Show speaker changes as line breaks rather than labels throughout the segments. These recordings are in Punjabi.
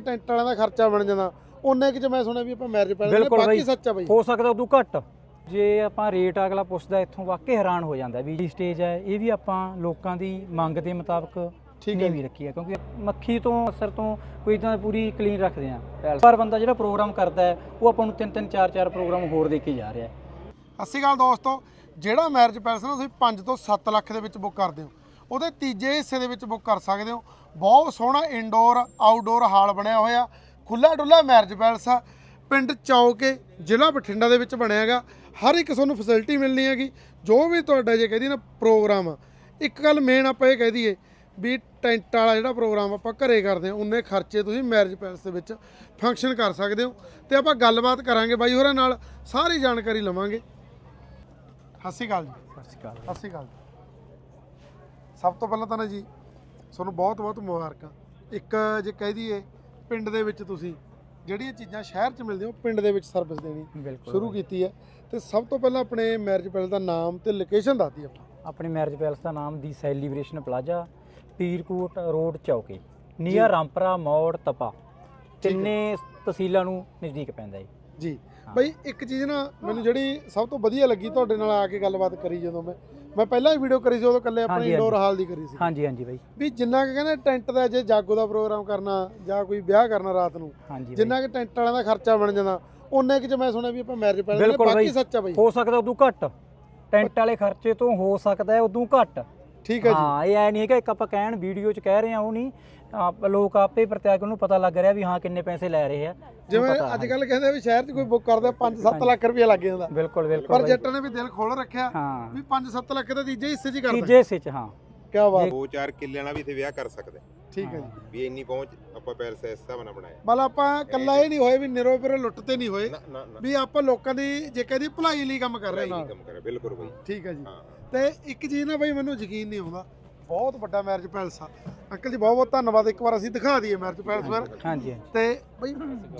ਟੈਂਟ ਵਾਲਿਆਂ ਦਾ ਖਰਚਾ ਬਣ ਜਾਂਦਾ। ਉਹਨੇ ਕਿ ਚ ਮੈਂ ਸੁਣਿਆ ਵੀ ਆਪਾਂ ਮੈਰਿਜ ਪੈਲਸ
ਬਿਲਕੁਲ
ਬਾਕੀ। ਸੱਚ ਬਈ।
ਹੋ ਸਕਦਾ ਉਦੋਂ ਘੱਟ। ਜੇ ਆਪਾਂ ਰੇਟ ਅਗਲਾ ਪੁੱਛਦਾ ਇੱਥੋਂ ਵਾਕਈ ਹੈਰਾਨ ਹੋ ਜਾਂਦਾ ਵੀ ਜੀ ਸਟੇਜ ਹੈ ਇਹ ਵੀ ਆਪਾਂ ਲੋਕਾਂ ਦੀ ਮੰਗ ਦੇ ਮੁਤਾਬਕ
ਠੀਕ ਹੈ।
ਨਹੀਂ ਵੀ ਰੱਖੀ ਹੈ ਕਿਉਂਕਿ ਮੱਖੀ ਤੋਂ ਅਸਰ ਤੋਂ ਕੋਈ ਤਾਂ ਪੂਰੀ ਕਲੀਨ ਰੱਖਦੇ ਆ ਪਰ ਬੰਦਾ ਜਿਹੜਾ ਪ੍ਰੋਗਰਾਮ ਕਰਦਾ ਹੈ ਉਹ ਆਪਾਂ ਨੂੰ ਤਿੰਨ ਤਿੰਨ ਚਾਰ ਚਾਰ ਪ੍ਰੋਗਰਾਮ ਹੋਰ ਦੇ ਕੇ ਜਾ ਰਿਹਾ ਹੈ।
ਸਤਿ ਸ਼੍ਰੀ ਅਕਾਲ ਦੋਸਤੋ। ਜਿਹੜਾ ਮੈਰਿਜ ਪੈਲਸ ਨਾ ਤੁਸੀਂ 5 ਤੋਂ 7 ਲੱਖ ਦੇ ਵਿੱਚ ਬੁੱਕ ਕਰਦੇ ਹੋ ਉਹਦੇ ਤੀਜੇ ਹਿੱਸੇ ਦੇ ਵਿੱਚ ਬੁੱਕ ਕਰ ਸਕਦੇ ਹੋ। ਬਹੁਤ ਸੋਹਣਾ ਇਨਡੋਰ ਆਊਟਡੋਰ ਹਾਲ ਬਣਿਆ ਹੋਇਆ। ਖੁੱਲਾ ਡੁੱਲਾ ਮੈਰਿਜ ਪੈਲਸ ਆ। ਪਿੰਡ ਚੌਕੇ ਜ਼ਿਲ੍ਹਾ ਬਠਿੰਡਾ ਦੇ ਵਿੱਚ ਬਣਿਆ ਹੈਗਾ। ਹਰ ਇੱਕ ਤੁਹਾਨੂੰ ਫੈਸਿਲਿਟੀ ਮਿਲਣੀ ਹੈਗੀ। ਜੋ ਵੀ ਤੁਹਾਡਾ ਜੇ ਕਹਦੀ ਨਾ ਪ੍ਰੋਗਰਾਮ ਇੱਕ ਗੱਲ ਮੇਨ ਆਪਾਂ ਇਹ ਕਹਿ ਦਈਏ ਵੀ ਟੈਂਟ ਵਾਲਾ ਜਿਹੜਾ ਪ੍ਰੋਗਰਾਮ ਆਪਾਂ ਘਰੇ ਕਰਦੇ ਹਾਂ ਉਨੇ ਖਰਚੇ ਤੁਸੀਂ ਮੈਰਿਜ ਪੈਲਸ ਦੇ ਵਿੱਚ ਫੰਕਸ਼ਨ ਕਰ ਸਕਦੇ ਹੋ। ਤੇ ਆਪਾਂ ਗੱਲਬਾਤ ਕਰਾਂਗੇ ਬਾਈ ਹੋਰਾਂ ਨਾਲ ਸਾਰੀ ਜਾਣਕਾਰੀ ਲਵਾਂਗੇ। ਸਤਿ ਸ਼੍ਰੀ ਅਕਾਲ ਜੀ।
ਸਤਿ ਸ਼੍ਰੀ ਅਕਾਲ।
ਸਤਿ ਸ਼੍ਰੀ ਅਕਾਲ ਸਭ ਤੋਂ ਪਹਿਲਾਂ ਤਾਂ ਨਾ ਜੀ ਤੁਹਾਨੂੰ ਬਹੁਤ ਬਹੁਤ ਮੁਬਾਰਕਾਂ। ਇੱਕ ਜੇ ਕਹਿ ਦਈਏ ਪਿੰਡ ਦੇ ਵਿੱਚ ਤੁਸੀਂ ਜਿਹੜੀਆਂ ਚੀਜ਼ਾਂ ਸ਼ਹਿਰ 'ਚ ਮਿਲਦੀਆਂ ਉਹ ਪਿੰਡ ਦੇ ਵਿੱਚ ਸਰਵਿਸ ਦੇਣੀ ਸ਼ੁਰੂ ਕੀਤੀ ਹੈ। ਤੇ ਸਭ ਤੋਂ ਪਹਿਲਾਂ ਆਪਣੇ ਮੈਰਿਜ ਪੈਲਸ ਦਾ ਨਾਮ ਤੇ ਲੋਕੇਸ਼ਨ ਦੱਸਦੀ ਆਪਾਂ।
ਆਪਣੇ ਮੈਰਿਜ ਪੈਲਸ ਦਾ ਨਾਮ the celebration plaza Peerkot road Chauke near Rampura Maur Tapa. ਤਿੰਨੇ ਤਹਿਸੀਲਾਂ ਨੂੰ ਨਜ਼ਦੀਕ ਪੈਂਦਾ ਹੈ
ਜੀ। ਬਈ ਇੱਕ ਚੀਜ਼ ਨਾ ਮੈਨੂੰ ਜਿਹੜੀ ਸਭ ਤੋਂ ਵਧੀਆ ਲੱਗੀ ਤੁਹਾਡੇ ਨਾਲ ਆ ਕੇ ਗੱਲਬਾਤ ਕਰੀ ਜਦੋਂ ਮੈਂ। ਮੈਂ ਪਹਿਲਾਂ ਹੀ ਵੀਡੀਓ ਕਰੀ ਸੀ ਉਦੋਂ ਇਕੱਲੇ ਆਪਣੇ ਇੰਡੋਰ। ਹਾਲ ਦੀ ਕਰੀ ਸੀ।
ਹਾਂਜੀ ਹਾਂਜੀ ਬਾਈ।
ਵੀ ਜਿੰਨਾ ਕਿ ਕਹਿੰਦੇ ਟੈਂਟ ਦਾ ਜੇ ਜਾਗੋ ਦਾ ਪ੍ਰੋਗਰਾਮ ਕਰਨਾ ਜਾਂ ਕੋਈ ਵਿਆਹ ਕਰਨਾ ਰਾਤ ਨੂੰ
ਹਾਂਜੀ ਬਾਈ।
ਜਿੰਨਾ ਕਿ ਟੈਂਟ ਵਾਲਿਆਂ ਦਾ ਖਰਚਾ ਬਣ ਜਾਂਦਾ ਉਹਨੇ ਕਿ ਚ ਮੈਂ ਸੁਣਿਆ ਵੀ ਆਪਾਂ ਮੈਰਿਜ ਪੈਲਸ
ਬਿਲਕੁਲ
ਬਾਕੀ। ਸੱਚ ਆ ਬਈ।
ਹੋ ਸਕਦਾ ਉਦੋਂ ਘੱਟ। ਟੈਂਟ ਵਾਲੇ ਖਰਚੇ ਤੋਂ ਹੋ ਸਕਦਾ ਹੈ ਉਦੋਂ ਘੱਟ।
ਠੀਕ ਹੈ ਜੀ।
ਹਾਂ ਇਹ ਐ ਨਹੀਂ ਹੈਗਾ ਇੱਕ ਆਪਾਂ ਕਹਿਣ ਵੀਡੀਓ 'ਚ ਕਹਿ ਰਹੇ ਆ ਉਹ ਨਹੀਂ। ਆਪ- ਲੋਕ ਆਪੇ ਪ੍ਰਤਿਆਗ ਨੂੰ ਪਤਾ ਲੱਗ ਰਿਹਾ ਵੀ ਹਾਂ ਕਿੰਨੇ ਪੈਸੇ ਲੈ ਰਹੇ ਆ।
ਜਿਵੇਂ ਅੱਜ ਕੱਲ ਕਹਿੰਦੇ ਵੀ ਸ਼ਹਿਰ 'ਚ ਕੋਈ ਬੁੱਕ ਕਰਦਾ 5-7 ਲੱਖ ਰੁਪਏ ਲੱਗ ਜਾਂਦਾ।
ਬਿਲਕੁਲ ਬਿਲਕੁਲ
ਪਰ। ਜੱਟਾਂ ਨੇ ਵੀ ਦਿਲ ਖੋਲ ਰੱਖਿਆ
ਹਾਂ।
ਵੀ 5-7 ਲੱਖ ਦਾ ਤੀਜੇ ਹਿੱਸੇ 'ਚ ਹੀ ਕਰਦਾ।
ਤੀਜੇ ਹਿੱਸੇ 'ਚ ਹਾਂ।
ਕੀ ਬਾਤ।
ਦੋ ਚਾਰ ਕਿੱਲਿਆਂ ਨਾਲ ਵੀ ਇੱਥੇ ਵਿਆਹ ਕਰ ਸਕਦੇ
ਠੀਕ ਹੈ ਜੀ।
ਵੀ ਇੰਨੀ ਪਹੁੰਚ ਆਪਾਂ ਪੈਰਸ ਇਸ ਹਿਸਾਬ ਨਾਲ ਬਣਾਇਆ।
ਮਤਲਬ ਆਪਾਂ ਕੱਲਾ ਇਹ ਨਹੀਂ ਹੋਏ ਵੀ ਨਿਰੋ ਪਰ ਲੁੱਟ ਤੇ ਨਹੀਂ ਹੋਏ। ਵੀ ਆਪਾਂ ਲੋਕਾਂ ਦੀ ਜੇ ਕਹਦੀ ਭਲਾਈ ਲਈ ਕੰਮ ਕਰ ਰਹੇ
ਨਹੀਂ
ਨਾਲ
ਕੰਮ ਕਰਿਆ ਬਿਲਕੁਲ ਬਈ।
ਠੀਕ ਹੈ ਜੀ।
ਹਾਂ।
ਤੇ ਇੱਕ ਚੀਜ਼ ਨਾ ਬਈ ਮੈਨੂੰ ਯਕੀਨ ਨਹੀਂ ਆਉਂਦਾ। ਬਹੁਤ ਵੱਡਾ ਮੈਰਿਜ ਪੈਲਸ ਆ। ਅੰਕਲ ਜੀ ਬਹੁਤ ਬਹੁਤ ਧੰਨਵਾਦ। ਇੱਕ ਵਾਰ ਅਸੀਂ ਦਿਖਾ ਦਈਏ ਮੈਰਿਜ ਪੈਲਸ ਫਿਰ।
ਹਾਂਜੀ ਹਾਂਜੀ।
ਤੇ ਬਈ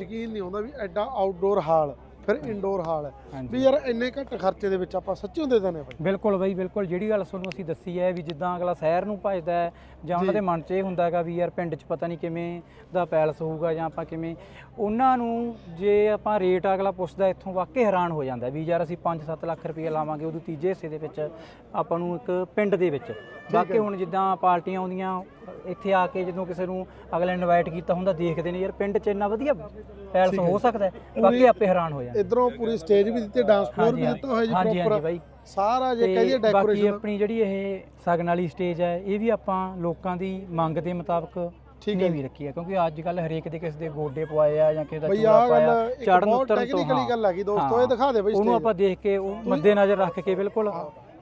ਯਕੀਨ ਨਹੀਂ ਆਉਂਦਾ ਵੀ ਐਡਾ ਆਊਟਡੋਰ ਹਾਲ। ਫਿਰ ਇਨਡੋਰ ਹਾਲ ਹੈ। ਵੀ ਯਾਰ ਇੰਨੇ ਘੱਟ ਖਰਚੇ ਦੇ ਵਿੱਚ ਆਪਾਂ ਸੱਚੀ ਹੁੰਦੇ ਤਾਂ ਨੇ ਬਈ।
ਬਿਲਕੁਲ ਬਾਈ ਬਿਲਕੁਲ। ਜਿਹੜੀ ਗੱਲ ਤੁਹਾਨੂੰ ਅਸੀਂ ਦੱਸੀ ਹੈ ਵੀ ਜਿੱਦਾਂ ਅਗਲਾ ਸ਼ਹਿਰ ਨੂੰ ਭਜਦਾ ਹੈ ਜਾਂ ਉਹਨਾਂ। ਦੇ ਮਨ 'ਚ ਇਹ ਹੁੰਦਾ ਹੈਗਾ ਵੀ ਯਾਰ ਪਿੰਡ 'ਚ ਪਤਾ ਨਹੀਂ ਕਿਵੇਂ ਦਾ ਪੈਲਸ ਹੋਊਗਾ ਜਾਂ ਆਪਾਂ ਕਿਵੇਂ ਉਹਨਾਂ ਨੂੰ ਜੇ ਆਪਾਂ ਰੇਟ ਅਗਲਾ ਪੁੱਛਦਾ ਇੱਥੋਂ ਵਾਕਈ ਹੈਰਾਨ ਹੋ ਜਾਂਦਾ ਵੀ ਯਾਰ ਅਸੀਂ 5-7 ਲੱਖ ਰੁਪਏ ਲਾਵਾਂਗੇ ਉਦੋਂ ਤੀਜੇ ਹਿੱਸੇ ਦੇ ਵਿੱਚ ਆਪਾਂ ਨੂੰ ਇੱਕ ਪਿੰਡ ਦੇ ਵਿੱਚ। ਬਾਕੀ ਹੁਣ ਜਿੱਦਾਂ ਪਾਰਟੀਆਂ ਆਉਂਦੀਆਂ ਇੱਥੇ ਆ ਕੇ ਜਦੋਂ ਕਿਸੇ ਨੂੰ ਅਗਲੇ ਇਨਵਾਈਟ ਕੀਤਾ ਹੁੰਦਾ ਦੇਖਦੇ ਨੇ ਯਾਰ ਪਿੰਡ 'ਚ ਇੰਨਾ ਵਧੀਆ ਪੈਲਸ ਹੋ ਸਕਦਾ ਹੈ। ਬਾਕੀ ਆਪੇ ਹੈਰਾਨ ਹੋ ਜਾਂਦੇ
ਇਧਰੋਂ ਪੂਰੀ ਸਟੇਜ ਵੀ ਦਿੱਤੀ ਡਾਂਸ ਫਲੋਰ ਵੀ ਦਿੱਤਾ ਹੋਇਆ ਜੀ
ਹਾਂਜੀ ਹਾਂਜੀ ਬਾਈ।
ਸਾਰਾ ਜੇ ਕਹੀਏ
ਬਾਕੀ
ਡੈਕੋਰੇਸ਼ਨ
ਆਪਣੀ ਜਿਹੜੀ ਇਹ ਸਗਨ ਵਾਲੀ ਸਟੇਜ ਹੈ ਇਹ ਵੀ ਆਪਾਂ ਲੋਕਾਂ ਦੀ ਮੰਗ ਦੇ ਮੁਤਾਬਕ
ਠੀਕ ਹੈ
ਵੀ ਰੱਖੀ ਹੈ ਕਿਉਂਕਿ ਅੱਜ ਕੱਲ ਹਰੇਕ ਦੇ ਕਿਸੇ ਦੇ ਗੋਡੇ ਪਵਾਏ ਆ ਜਾਂ ਕਿਸੇ ਦਾ ਚੂੜਾ ਪਾਇਆ ਚੜਨ ਉਤਰਨ ਤੋਂ
ਟੈਕਨੀਕਲੀ ਗੱਲ ਆ ਗਈ ਦੋਸਤੋ
ਹਾਂ।
ਇਹ ਦਿਖਾ ਦੇ ਬਈ
ਉਹਨੂੰ। ਆਪਾਂ ਦੇਖ ਕੇ ਉਹ ਮੱਦੇ ਨਜ਼ਰ ਰੱਖ ਕੇ ਬਿਲਕੁਲ।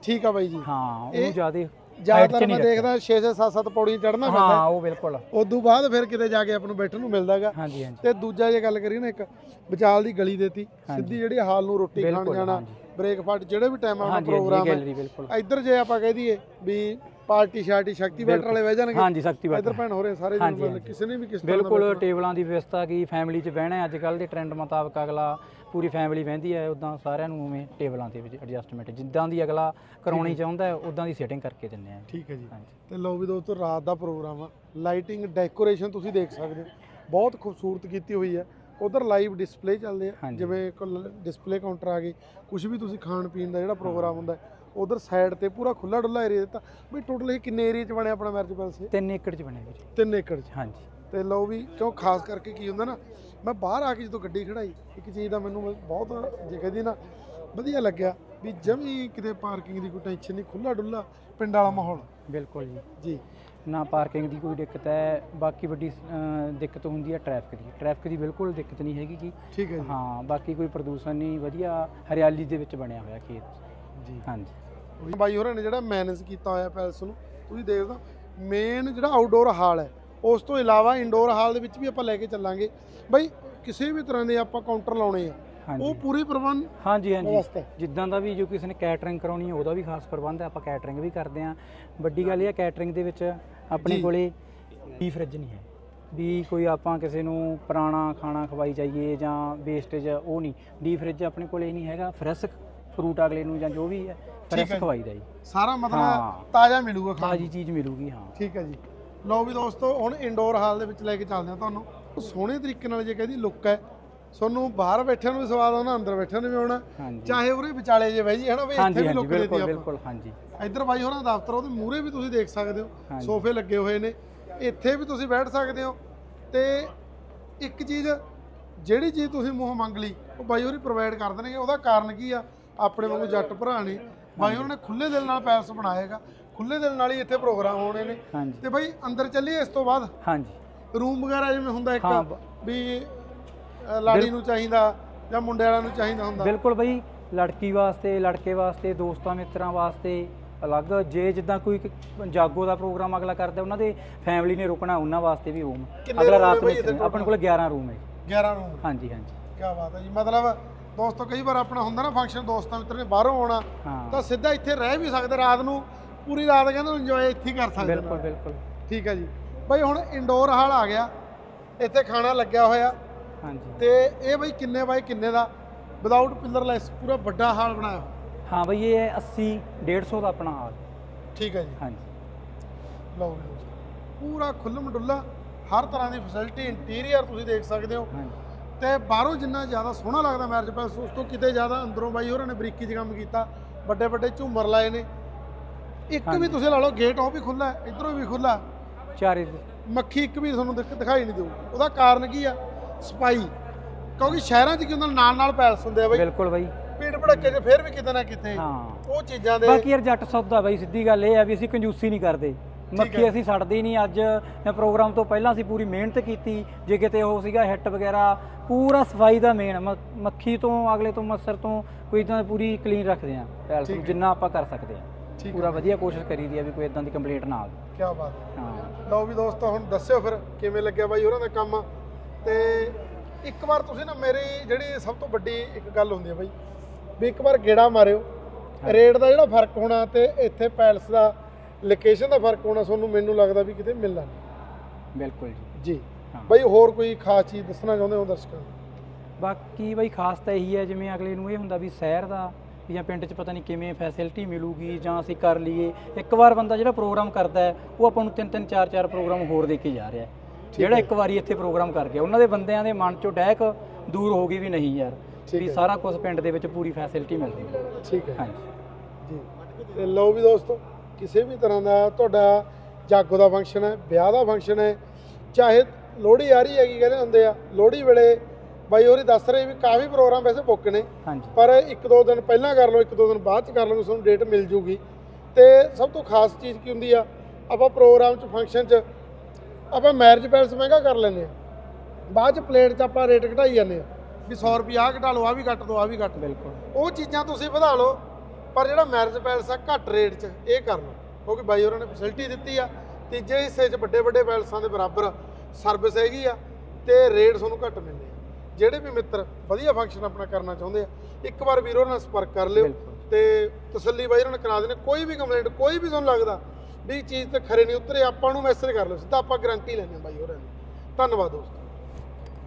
ਠੀਕ ਆ ਬਾਈ ਜੀ।
ਹਾਂ
ਇਹ
ਜ਼ਿਆਦੇ
ਜ਼ਿਆਦਾਤਰ ਮੈਂ ਦੇਖਦਾ 6 6 7 7 ਪੌੜੀਆਂ ਚੜਨਾ ਪੈਂਦਾ
ਹਾਂ ਉਹ ਬਿਲਕੁਲ।
ਉਦੋਂ ਬਾਅਦ ਫਿਰ ਕਿਤੇ ਜਾ ਕੇ ਆਪਾਂ ਨੂੰ ਬੈਠਣ ਨੂੰ ਮਿਲਦਾ ਹੈਗਾ
ਹਾਂਜੀ ਹਾਂਜੀ।
ਤੇ ਦੂਜਾ ਜੇ ਗੱਲ ਕਰੀਏ ਨਾ ਇੱਕ ਵਿਚਾਲ ਦੀ ਗਲੀ ਦੇਤੀ। ਸਿੱਧੀ ਜਿਹੜੀ ਹਾਲ ਨੂੰ ਰੋਟੀ ਖਾਣ ਜਾਣਾ। ਬ੍ਰੇਕਫਾਸਟ ਜਿਹੜੇ ਵੀ ਟਾਈਮ ਆਪਣਾ
ਹਾਂਜੀ
ਪ੍ਰੋਗਰਾਮ
ਹਾਂਜੀ ਬਿਲਕੁਲ।
ਇੱਧਰ ਜੇ ਆਪਾਂ ਕਹਿ ਦਈਏ ਵੀ ਪਾਰਟੀ ਸ਼ਾਰਟੀ ਸ਼ਕਤੀ ਬੈਟਰ ਵਾਲੇ ਬਹਿ ਜਾਣਗੇ।
ਹਾਂਜੀ ਸ਼ਕਤੀ
ਇੱਧਰ ਭੈਣ ਹੋ ਰਹੇ ਸਾਰੇ
ਹਾਂਜੀ, ਹਾਂਜੀ।
ਕਿਸੇ ਨੇ ਵੀ ਕਿਸ ਤਰ੍ਹਾਂ ਦਾ
ਬਿਲਕੁਲ ਟੇਬਲਾਂ ਦੀ ਵਿਵਸਥਾ ਕੀ ਫੈਮਿਲੀ 'ਚ ਬਹਿਣਾ ਅੱਜ ਕੱਲ ਦੇ ਟ੍ਰੈਂਡ ਮੁਤਾਬਕ ਅਗਲਾ ਪੂਰੀ ਫੈਮਿਲੀ ਬਹਿੰਦੀ ਹੈ ਉਦਾਂ ਸਾਰਿਆਂ ਨੂੰ ਉਵੇਂ ਟੇਬਲਾਂ ਦੇ ਵਿੱਚ ਐਡਜਸਟਮੈਂਟ ਜਿੱਦਾਂ ਦੀ ਅਗਲਾ ਕਰਾਉਣੀ ਚਾਹੁੰਦਾ ਹੈ ਉਦਾਂ ਦੀ ਸੈਟਿੰਗ ਕਰਕੇ ਦਿੰਦੇ ਆ
ਠੀਕ ਹੈ ਜੀ।
ਹਾਂਜੀ।
ਤੇ ਲਓ ਵੀ ਦੋਸਤੋ ਰਾਤ ਦਾ ਪ੍ਰੋਗਰਾਮ ਆ। ਲਾਈਟਿੰਗ ਡੈਕੋਰੇਸ਼ਨ ਤੁਸੀਂ ਦੇਖ ਸਕਦੇ ਹੋ। ਬਹੁਤ ਖੂਬਸੂਰਤ ਕੀਤੀ ਹੋਈ ਹੈ। ਉਧਰ ਲਾਈਵ ਡਿਸਪਲੇ ਚੱਲਦੇ ਆ
ਹਾਂਜੀ।
ਜਿਵੇਂ ਡਿਸਪਲੇ ਕਾਊਂਟਰ ਆ ਗਏ ਕੁਝ ਵੀ ਤੁਸੀਂ ਖਾਣ ਪੀਣ ਦਾ ਜਿਹੜਾ ਪ੍ਰੋਗਰਾਮ ਹੁੰਦਾ ਉਧਰ ਸਾਈਡ ਤੇ ਪੂਰਾ ਖੁੱਲਾ ਡੁੱਲਾ ਏਰੀਆ ਦਿੱਤਾ। ਵੀ ਟੋਟਲ ਇਹ ਕਿੰਨੇ ਏਰੀਆ 'ਚ ਬਣਿਆ ਆਪਣਾ ਮੈਰਿਜ ਪੈਲਸ ਇਹ?
3 ਏਕੜ 'ਚ ਬਣਿਆ ਵੀਰ।
3 ਏਕੜ 'ਚ।
ਹਾਂਜੀ।
ਤੇ ਲਓ ਵੀ ਕਿਉਂ ਖਾਸ ਕਰਕੇ ਕੀ ਹੁੰਦਾ ਨਾ ਮੈਂ ਬਾਹਰ ਆ ਕੇ ਜਦੋਂ ਗੱਡੀ ਖੜਾਈ ਇੱਕ ਚੀਜ਼ ਦਾ ਮੈਨੂੰ ਬਹੁਤ ਜੇ ਕਹਦੀ ਨਾ ਵਧੀਆ ਲੱਗਿਆ ਵੀ ਜਮੀ ਕਿਤੇ ਪਾਰਕਿੰਗ ਦੀ ਕੋਈ ਟੈਨਸ਼ਨ ਨਹੀਂ ਖੁੱਲਾ ਡੁੱਲਾ। ਪਿੰਡ ਵਾਲਾ ਮਾਹੌਲ।
ਬਿਲਕੁਲ ਜੀ।
ਜੀ।
ਨਾ ਪਾਰਕਿੰਗ ਦੀ ਕੋਈ ਦਿੱਕਤ ਹੈ ਬਾਕੀ ਵੱਡੀ ਅ, ਦਿੱਕਤ ਹੁੰਦੀ ਹੈ ਟ੍ਰੈਫਿਕ ਦੀ। ਟ੍ਰੈਫਿਕ ਦੀ ਬਿਲਕੁਲ ਦਿੱਕਤ ਨਹੀਂ ਹੈਗੀ ਕਿ
ਠੀਕ ਹੈ ਜੀ।
ਹਾਂ ਬਾਕੀ ਕੋਈ ਪ੍ਰਦੂਸ਼ਣ ਨਹੀਂ ਵਧੀਆ ਹਰਿਆਲੀ ਦੇ ਵਿੱਚ ਬਣਿਆ ਹੋਇਆ ਖੇਤ।
ਜੀ।
ਹਾਂਜੀ।
ਬਾਈ ਹੋਰਾਂ ਨੇ ਜਿਹੜਾ ਮੈਨੇਜ ਕੀਤਾ ਹੋਇਆ ਪੈਲਸ ਨੂੰ ਤੁਸੀਂ ਦੇਖਦੇ ਮੇਨ ਜਿਹੜਾ ਆਊਟਡੋਰ ਹਾਲ ਹੈ ਉਸ ਤੋਂ ਇਲਾਵਾ ਇਨਡੋਰ ਹਾਲ ਦੇ ਵਿੱਚ ਵੀ ਆਪਾਂ ਲੈ ਕੇ ਚੱਲਾਂਗੇ। ਬਾਈ ਕਿਸੇ ਵੀ ਤਰ੍ਹਾਂ ਦੇ ਆਪਾਂ ਕਾਊਂਟਰ ਲਾਉਣੇ ਆ। ਉਹ
ਹਾਂਜੀ
ਪੂਰੇ ਪ੍ਰਬੰਧ
ਹਾਂਜੀ ਹਾਂਜੀ।
ਵਾਸਤੇ।
ਜਿੱਦਾਂ ਦਾ ਵੀ ਜੋ ਕਿਸੇ ਨੇ ਕੈਟਰਿੰਗ ਕਰਾਉਣੀ ਹੈ ਉਹਦਾ ਵੀ ਖਾਸ ਪ੍ਰਬੰਧ ਹੈ ਆਪਾਂ ਕੈਟਰਿੰਗ ਵੀ ਕਰਦੇ ਹਾਂ। ਵੱਡੀ ਗੱਲ ਇਹ ਹੈ ਕੈਟਰਿੰਗ ਦੇ ਵਿੱਚ ਆਪਣੇ
ਜੀ।
ਕੋਲੇ ਡੀ ਫ੍ਰਿਜ ਨਹੀਂ ਹੈ। ਵੀ ਕੋਈ ਆਪਾਂ ਕਿਸੇ ਨੂੰ ਪੁਰਾਣਾ ਖਾਣਾ ਖਵਾਈ ਜਾਈਏ ਜਾਂ ਵੇਸਟੇਜ ਉਹ ਨਹੀਂ। ਡੀ ਫ੍ਰਿਜ ਆਪਣੇ ਕੋਲੇ ਨਹੀਂ ਹੈਗਾ ਫਰੈਸ਼ ਫਰੂਟ ਅਗਲੇ ਨੂੰ ਜਾਂ ਜੋ ਵੀ ਹੈ ਫਰੈਸ਼
ਹੈ।
ਖਵਾਈਦਾ ਜੀ
ਸਾਰਾ ਮਤਲਬ। ਤਾਜ਼ਾ ਮਿਲੂਗਾ ਖਾਣ।
ਤਾਜ਼ੀ ਚੀਜ਼ ਮਿਲੂਗੀ ਹਾਂ।
ਠੀਕ ਹੈ ਜੀ। ਲਓ ਵੀ ਦੋਸਤੋ ਹੁਣ ਇਨਡੋਰ ਹਾਲ ਦੇ ਵਿੱਚ ਲੈ ਕੇ ਚੱਲਦੇ ਹਾਂ ਤੁਹਾਨੂੰ। ਉਹ ਸੋਹਣੇ ਤਰੀਕੇ ਨਾਲ ਜੇ ਕਹਿੰਦੀ ਲੁੱਕ ਹੈ। ਤੁਹਾਨੂੰ ਬਾਹਰ ਬੈਠਿਆਂ ਨੂੰ ਵੀ ਸਵਾਦ ਆਉਣਾ ਅੰਦਰ ਬੈਠਿਆਂ ਨੂੰ ਵੀ ਆਉਣਾ ਚਾਹੇ ਉਹਦੇ ਵਿਚਾਲੇ ਜੇ ਬਾਈ ਜੀ ਹਨਾ ਵੀ ਇੱਥੇ ਵੀ ਲੁੱਕ
ਬਿਲਕੁਲ
ਆਪਾਂ
ਬਿਲਕੁਲ ਹਾਂਜੀ।
ਇੱਧਰ ਬਾਈ ਹੋਰਾਂ ਦਾ ਦਫ਼ਤਰ ਉਹਦੇ ਮੂਹਰੇ ਵੀ ਤੁਸੀਂ ਦੇਖ ਸਕਦੇ ਹੋ। ਸੋਫੇ ਲੱਗੇ ਹੋਏ ਨੇ। ਇੱਥੇ ਵੀ ਤੁਸੀਂ ਬੈਠ ਸਕਦੇ ਹੋ। ਤੇ ਇੱਕ ਚੀਜ਼ ਜਿਹੜੀ ਚੀਜ਼ ਤੁਸੀਂ ਮੂੰਹ ਮੰਗ ਲਈ ਉਹ ਬਾਈ ਹੋਰੀ ਪ੍ਰੋਵਾਈਡ ਕਰ ਦੇਣਗੇ। ਉਹਦਾ ਕਾਰਨ ਕੀ ਆ? ਆਪਣੇ ਵਾਂਗੂ ਜੱਟ ਭਰਾ ਨੇ। ਬਾਈ ਹੋਰਾਂ ਨੇ ਖੁੱਲੇ ਦਿਲ ਨਾਲ ਪੈਲਸ ਬਣਾਏਗਾ। ਖੁੱਲੇ ਦਿਲ ਨਾਲ ਹੀ ਇੱਥੇ ਪ੍ਰੋਗਰਾਮ ਹੋਣੇ ਨੇ। ਤੇ ਬਾਈ ਅੰਦਰ ਚੱਲੀਏ ਇਸ ਤੋਂ ਬਾਅਦ?
ਹਾਂਜੀ।
ਰੂਮ ਵਗੈਰਾ ਜਿਵੇਂ ਹੁੰਦਾ ਇੱਕ ਵੀ ਲਾੜੀ ਨੂੰ ਚਾਹੀਦਾ ਜਾਂ ਮੁੰਡੇ ਵਾਲਿਆਂ ਨੂੰ ਚਾਹੀਦਾ ਹੁੰਦਾ?
ਬਿਲਕੁਲ ਬਈ ਲੜਕੀ ਵਾਸਤੇ ਲੜਕੇ ਵਾਸਤੇ ਦੋਸਤਾਂ ਮਿੱਤਰਾਂ ਵਾਸਤੇ ਅਲੱਗ। ਜੇ ਜਿੱਦਾਂ ਕੋਈ ਜਾਗੋ ਦਾ ਪ੍ਰੋਗਰਾਮ ਅਗਲਾ ਕਰਦਾ ਉਹਨਾਂ ਦੇ ਫੈਮਿਲੀ ਨੇ ਰੁਕਣਾ ਉਹਨਾਂ ਵਾਸਤੇ ਵੀ ਰੂਮ ਅਗਲਾ ਰਾਤ
ਨੇ
ਆਪਣੇ ਕੋਲ 11 ਰੂਮ ਹੈ
11 ਰੂਮ
ਹਾਂਜੀ ਹਾਂਜੀ।
ਕੀ ਬਾਤ ਹੈ ਜੀ। ਮਤਲਬ ਦੋਸਤੋ ਕਈ ਵਾਰ ਆਪਣਾ ਹੁੰਦਾ ਨਾ ਫੰਕਸ਼ਨ ਦੋਸਤਾਂ ਮਿੱਤਰ ਨੇ ਬਾਹਰੋਂ ਆਉਣਾ ਤਾਂ ਸਿੱਧਾ ਇੱਥੇ ਰਹਿ ਵੀ ਸਕਦੇ ਰਾਤ ਨੂੰ ਪੂਰੀ ਰਾਤ ਕਹਿੰਦੇ ਇੰਜੋਏ ਇੱਥੇ ਕਰ ਸਕਦੇ।
ਬਿਲਕੁਲ ਬਿਲਕੁਲ।
ਠੀਕ ਹੈ ਜੀ। ਬਾਈ ਹੁਣ ਇੰਡੋਰ ਹਾਲ ਆ ਗਿਆ ਇੱਥੇ ਖਾਣਾ ਲੱਗਿਆ ਹੋਇਆ
ਹਾਂਜੀ।
ਤੇ ਇਹ ਬਾਈ ਕਿੰਨੇ ਬਾਈ ਕਿੰਨੇ ਦਾ? ਵਿਦਆਊਟ ਪਿਲਰ ਲੈਸ ਪੂਰਾ ਵੱਡਾ ਹਾਲ ਬਣਾਇਆ।
ਹਾਂ ਬਈ ਇਹ 80 150 ਦਾ ਆਪਣਾ ਹਾਲ।
ਠੀਕ ਹੈ ਜੀ।
ਹਾਂਜੀ।
ਲਓ ਜੀ ਪੂਰਾ ਖੁੱਲਮ ਡੁੱਲਾ ਹਰ ਤਰ੍ਹਾਂ ਦੀ ਫੈਸਿਲਿਟੀ ਇੰਟੀਰੀਅਰ ਤੁਸੀਂ ਦੇਖ ਸਕਦੇ ਹੋ। ਤੇ ਬਾਹਰੋਂ ਜਿੰਨਾ ਜ਼ਿਆਦਾ ਸੋਹਣਾ ਲੱਗਦਾ ਮੈਰਿਜ ਪੈਲਸ ਉਸ ਤੋਂ ਕਿਤੇ ਜ਼ਿਆਦਾ ਅੰਦਰੋਂ ਬਾਈ ਹੋਰਾਂ ਨੇ ਬਰੀਕੀ 'ਚ ਕੰਮ ਕੀਤਾ। ਵੱਡੇ ਵੱਡੇ ਝੂਮਰ ਲਾਏ ਨੇ। ਇੱਕ ਵੀ। ਤੁਸੀਂ ਲਾ ਲਓ ਗੇਟ ਉਹ ਵੀ ਖੁੱਲਾ ਇਧਰੋਂ ਵੀ ਖੁੱਲਾ
ਚਾਰੇ
ਮੱਖੀ ਇੱਕ ਵੀ ਤੁਹਾਨੂੰ ਦਿਖ- ਦਿਖਾਈ ਨਹੀਂ ਦੇਊ ਉਹਦਾ ਕਾਰਨ ਕੀ ਆ? ਸਪਾਈ। ਕਿਉਂਕਿ ਸ਼ਹਿਰਾਂ 'ਚ ਕੀ ਹੁੰਦਾ ਨਾਲ ਨਾਲ ਪੈਲਸ ਹੁੰਦੇ ਆ ਬਈ।
ਬਿਲਕੁਲ ਬਈ।
ਭੀੜ ਭੜੱਕੇ 'ਚ ਫਿਰ ਵੀ ਕਿਤੇ ਨਾ ਕਿਤੇ
ਹਾਂ।
ਉਹ ਚੀਜ਼ਾਂ ਦੇ
ਬਾਕੀ ਯਾਰ ਜੱਟ ਸੌਦਾ ਬਾਈ ਸਿੱਧੀ ਗੱਲ ਇਹ ਆ ਵੀ ਅਸੀਂ ਕੰਜੂਸੀ ਨਹੀਂ ਕਰਦੇ। ਮੱਖੀ। ਅਸੀਂ ਛੱਡਦੇ ਨਹੀਂ। ਅੱਜ ਪ੍ਰੋਗਰਾਮ ਤੋਂ ਪਹਿਲਾਂ ਅਸੀਂ ਪੂਰੀ ਮਿਹਨਤ ਕੀਤੀ। ਜੇ ਕਿਤੇ ਉਹ ਸੀਗਾ ਹਿੱਟ ਵਗੈਰਾ ਪੂਰਾ ਸਫ਼ਾਈ ਦਾ ਮੇਨ ਮੱਖੀ ਤੋਂ ਅਗਲੇ ਤੋਂ ਮੱਸਰ ਤੋਂ ਕੋਈ ਇਦਾਂ ਪੂਰੀ ਕਲੀਨ ਰੱਖਦੇ ਆ ਪੈਲਸ। ਜਿੰਨਾ ਆਪਾਂ ਕਰ ਸਕਦੇ ਆ। ਪੂਰਾ ਵਧੀਆ ਕੋਸ਼ਿਸ਼ ਕਰੀਦੀ ਆ ਵੀ ਕੋਈ ਇਦਾਂ ਦੀ ਕੰਪਲੇਂਟ ਨਾ ਆਵੇ।
ਕੀ ਬਾਤ ਹੈ। ਲਓ ਵੀ ਦੋਸਤੋ ਹੁਣ ਦੱਸਿਓ ਫਿਰ ਕਿਵੇਂ ਲੱਗਿਆ ਬਾਈ ਹੋਰਾਂ ਦਾ ਕੰਮ? ਤੇ ਇੱਕ ਵਾਰ ਤੁਸੀਂ ਨਾ ਮੇਰੀ ਜਿਹੜੀ ਸਭ ਤੋਂ ਵੱਡੀ ਇੱਕ ਗੱਲ ਹੁੰਦੀ ਹੈ ਬਾਈ ਵੀ ਇੱਕ ਵਾਰ ਗੇੜਾ ਮਾਰਿਓ। ਰੇਟ ਦਾ ਜਿਹੜਾ ਫ਼ਰਕ ਹੋਣਾ ਤੇ ਇੱਥੇ ਪੈਲਸ ਦਾ ਲੋਕੇਸ਼ਨ ਦਾ ਫ਼ਰਕ ਹੋਣਾ ਤੁਹਾਨੂੰ ਮੈਨੂੰ ਲੱਗਦਾ ਵੀ ਕਿਤੇ ਮਿਲਣਾ ਨਹੀਂ।
ਬਿਲਕੁਲ ਜੀ।
ਬਾਈ ਹੋਰ ਕੋਈ ਖਾਸ ਚੀਜ਼ ਦੱਸਣਾ ਚਾਹੁੰਦੇ ਹੋ ਦਰਸ਼ਕਾਂ ਨੂੰ?
ਬਾਕੀ ਬਈ ਖਾਸ ਤਾਂ ਇਹੀ ਹੈ ਜਿਵੇਂ ਅਗਲੇ ਨੂੰ ਇਹ ਹੁੰਦਾ ਵੀ ਸ਼ਹਿਰ ਦਾ ਜਾਂ ਪਿੰਡ 'ਚ ਪਤਾ ਨਹੀਂ ਕਿਵੇਂ ਫੈਸਿਲਿਟੀ ਮਿਲੂਗੀ ਜਾਂ ਅਸੀਂ ਕਰ ਲਈਏ। ਇੱਕ ਵਾਰ ਬੰਦਾ ਜਿਹੜਾ ਪ੍ਰੋਗਰਾਮ ਕਰਦਾ ਹੈ ਉਹ ਆਪਾਂ ਨੂੰ ਤਿੰਨ ਤਿੰਨ ਚਾਰ ਚਾਰ ਪ੍ਰੋਗਰਾਮ ਹੋਰ ਦੇ ਕੇ ਜਾ ਰਿਹਾ ਹੈ। ਜਿਹੜਾ ਇੱਕ ਵਾਰੀ ਇੱਥੇ ਪ੍ਰੋਗਰਾਮ ਕਰ ਗਿਆ ਉਹਨਾਂ ਦੇ ਬੰਦਿਆਂ ਦੇ ਮਨ 'ਚੋਂ ਡਹਿਕ ਦੂਰ ਹੋ ਗਈ ਵੀ ਨਹੀਂ ਯਾਰ ਵੀ। ਸਾਰਾ ਕੁਝ ਪਿੰਡ ਦੇ ਵਿੱਚ ਪੂਰੀ ਫੈਸਿਲਿਟੀ ਮਿਲਦੀ ਹੈ
ਠੀਕ ਹੈ।
ਹਾਂਜੀ।
ਜੀ। ਤੇ ਲਓ ਵੀ ਦੋਸਤੋ ਕਿਸੇ ਵੀ ਤਰ੍ਹਾਂ ਦਾ ਤੁਹਾਡਾ ਜਾਗੋ ਦਾ ਫੰਕਸ਼ਨ ਹੈ ਵਿਆਹ ਦਾ ਫੰਕਸ਼ਨ ਹੈ ਚਾਹੇ ਲੋਹੜੀ ਆ ਰਹੀ ਹੈਗੀ ਕਹਿੰਦੇ ਹੁੰਦੇ ਆ ਲੋਹੜੀ ਵੇਲੇ ਬਾਈ ਹੋਰੀ ਦੱਸ ਰਹੇ ਵੀ ਕਾਫੀ ਪ੍ਰੋਗਰਾਮ ਵੈਸੇ ਬੁੱਕ ਨੇ
ਹਾਂਜੀ।
ਪਰ ਇੱਕ ਦੋ ਦਿਨ ਪਹਿਲਾਂ ਕਰ ਲਓ ਇੱਕ ਦੋ ਦਿਨ ਬਾਅਦ ਚ ਕਰ ਲਓ ਤੁਹਾਨੂੰ ਡੇਟ ਮਿਲ ਜੂਗੀ। ਤੇ ਸਭ ਤੋਂ ਖਾਸ ਚੀਜ਼ ਕੀ ਹੁੰਦੀ ਆ ਆਪਾਂ ਪ੍ਰੋਗਰਾਮ ਚ ਫੰਕਸ਼ਨ ਚ ਆਪਾਂ ਮੈਰਿਜ ਪੈਲਸ ਮਹਿੰਗਾ ਕਰ ਲੈਂਦੇ ਆ ਬਾਅਦ ਚ ਪਲੇਟ 'ਚ ਆਪਾਂ ਰੇਟ ਘਟਾਈ ਜਾਂਦੇ ਆ ਵੀ 100 ਰੁਪਿਆ ਆਹ ਘਟਾ ਲਓ ਆ ਵੀ ਘੱਟ ਦੋ ਆ ਵੀ ਘੱਟ
ਬਿਲਕੁਲ।
ਉਹ ਚੀਜ਼ਾਂ ਤੁਸੀਂ ਵਧਾ ਲਓ ਪਰ ਜਿਹੜਾ ਮੈਰਿਜ ਪੈਲਸ ਆ ਘੱਟ ਰੇਟ 'ਚ ਇਹ ਕਰ ਲਓ। ਕਿਉਂਕਿ ਬਾਈ ਹੋਰਾਂ ਨੇ ਫੈਸਿਲਿਟੀ ਦਿੱਤੀ ਆ। ਤੀਜੇ ਹਿੱਸੇ 'ਚ ਵੱਡੇ ਵੱਡੇ ਪੈਲਸਾਂ ਦੇ ਬਰਾਬਰ ਸਰਵਿਸ ਹੈਗੀ ਆ ਤੇ ਰੇਟ ਤੁਹਾਨੂੰ ਘੱਟ ਮਿਲਦੇ ਆ। ਜਿਹੜੇ ਵੀ ਮਿੱਤਰ ਵਧੀਆ ਫੰਕਸ਼ਨ ਆਪਣਾ ਕਰਨਾ ਚਾਹੁੰਦੇ ਆ ਇੱਕ ਵਾਰ ਵੀਰੋ ਨਾਲ ਸੰਪਰਕ ਕਰ ਲਿਓ। ਤੇ ਤਸੱਲੀ ਬਾਈ ਹੋਰਾਂ ਨੇ ਕਰਾ ਦੇਣੇ। ਕੋਈ ਵੀ ਕੰਪਲੇਂਟ ਕੋਈ ਵੀ ਤੁਹਾਨੂੰ ਲੱਗਦਾ ਵੀ ਚੀਜ਼ ਤੇ ਖਰੇ ਨਹੀਂ ਉਤਰੇ, ਆਪਾਂ ਨੂੰ ਮੈਸੇਜ ਕਰ ਲਓ, ਸਿੱਧਾ ਆਪਾਂ ਗਾਰੰਟੀ ਹਾਂ ਬਾਈ ਹੋਰਾਂ ਦੀ। ਧੰਨਵਾਦ ਦੋਸਤੋ।